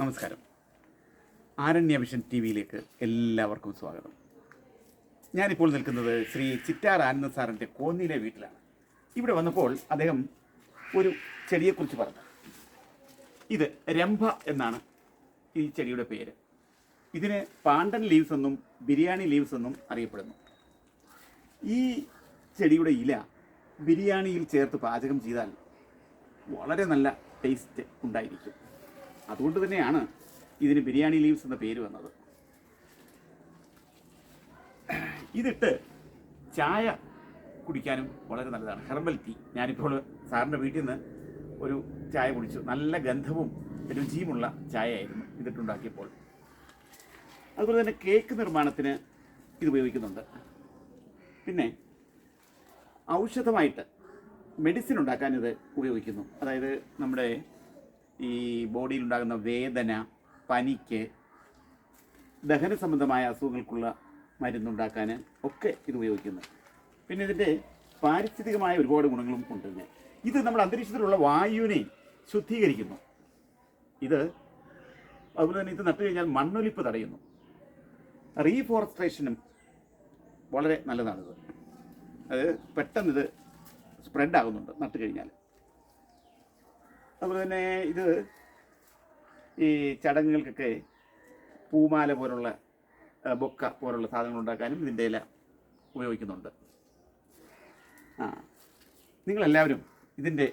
നമസ്കാരം. ആരണ്യ vision T വിയിലേക്ക് എല്ലാവർക്കും സ്വാഗതം. ഞാനിപ്പോൾ നിൽക്കുന്നത് ശ്രീ ചിറ്റാർ ആനന്ദ സാറിന്റെ കോന്നിയിലെ വീട്ടിലാണ്. ഇവിടെ വന്നപ്പോൾ അദ്ദേഹം ഒരു ചെടിയെക്കുറിച്ച് പറഞ്ഞു. ഇത് രംഭ എന്നാണ് ഈ ചെടിയുടെ പേര്. ഇതിന് പാണ്ടൻ ലീവ്സ് എന്നും ബിരിയാണി ലീവ്സ് എന്നും അറിയപ്പെടുന്നു. ഈ ചെടിയുടെ ഇല ബിരിയാണിയിൽ ചേർത്ത് പാചകം ചെയ്താൽ വളരെ നല്ല ടേസ്റ്റ് ഉണ്ടായിരിക്കും. അതുകൊണ്ട് തന്നെയാണ് ഇതിന് ബിരിയാണി ലീവ്സ് എന്ന പേര് വന്നത്. ഇതിട്ട് ചായ കുടിക്കാനും വളരെ നല്ലതാണ്. Herbal tea. ഞാനിപ്പോൾ സാറിന്റെ വീട്ടിൽ നിന്ന് ഒരു ചായ കുടിച്ചു. നല്ല ഗന്ധവും രുചിയുമുള്ള ചായയായിരുന്നു ഇതിട്ടുണ്ടാക്കിയപ്പോൾ. അതുപോലെ തന്നെ കേക്ക് നിർമ്മാണത്തിന് ഇത് ഉപയോഗിക്കുന്നുണ്ട്. പിന്നെ ഔഷധമായിട്ട് മെഡിസിൻ ഉണ്ടാക്കാൻ ഇത് ഉപയോഗിക്കുന്നു. അതായത് നമ്മുടെ ഈ ബോഡിയിൽ ഉണ്ടാകുന്ന വേദന പനിക്ക് ദഹന സംബന്ധമായ അസുഖങ്ങൾക്കുള്ള മരുന്നുണ്ടാക്കാൻ ഒക്കെ ഇത് ഉപയോഗിക്കുന്നു. പിന്നെ ഇതിന്റെ പാരിസ്ഥിതികമായ ഒരുപാട് ഗുണങ്ങളും ഉണ്ട് ഇത് നമ്മുടെ അന്തരീക്ഷത്തിലുള്ള വായുവിനെ ശുദ്ധീകരിക്കുന്നു. ഇത് അതുപോലെ തന്നെ ഇത് നട്ടു കഴിഞ്ഞാൽ മണ്ണൊലിപ്പ് തടയുന്നു. റീഫോറസ്ട്രേഷനും വളരെ നല്ലതാണിത് അത് പെട്ടെന്ന് ഇത് സ്പ്രെഡ് ആകുന്നുണ്ട് നട്ടു കഴിഞ്ഞാൽ. അതുപോലെ തന്നെ ഇത് ഈ ചടങ്ങുകൾക്കൊക്കെ പൂമാല പോലുള്ള ബൊക്ക പോലുള്ള സാധനങ്ങൾ ഉണ്ടാക്കാനും ഇതിന്റെ ഇല ഉപയോഗിക്കുന്നുണ്ട്. ആ നിങ്ങളെല്ലാവരും ഇതിന്റെ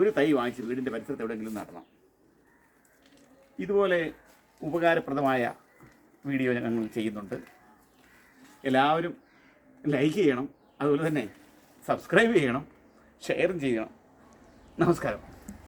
ഒരു തൈ വാങ്ങിച്ച് വീടിന്റെ പരിസരത്ത് എവിടെയെങ്കിലും നടണം. ഇതുപോലെ ഉപകാരപ്രദമായ വീഡിയോ ഞങ്ങൾ ചെയ്യുന്നുണ്ട്. എല്ലാവരും ലൈക്ക് ചെയ്യണം അതുപോലെ തന്നെ സബ്സ്ക്രൈബ് ചെയ്യണം ഷെയറും ചെയ്യണം. നമസ്കാരം.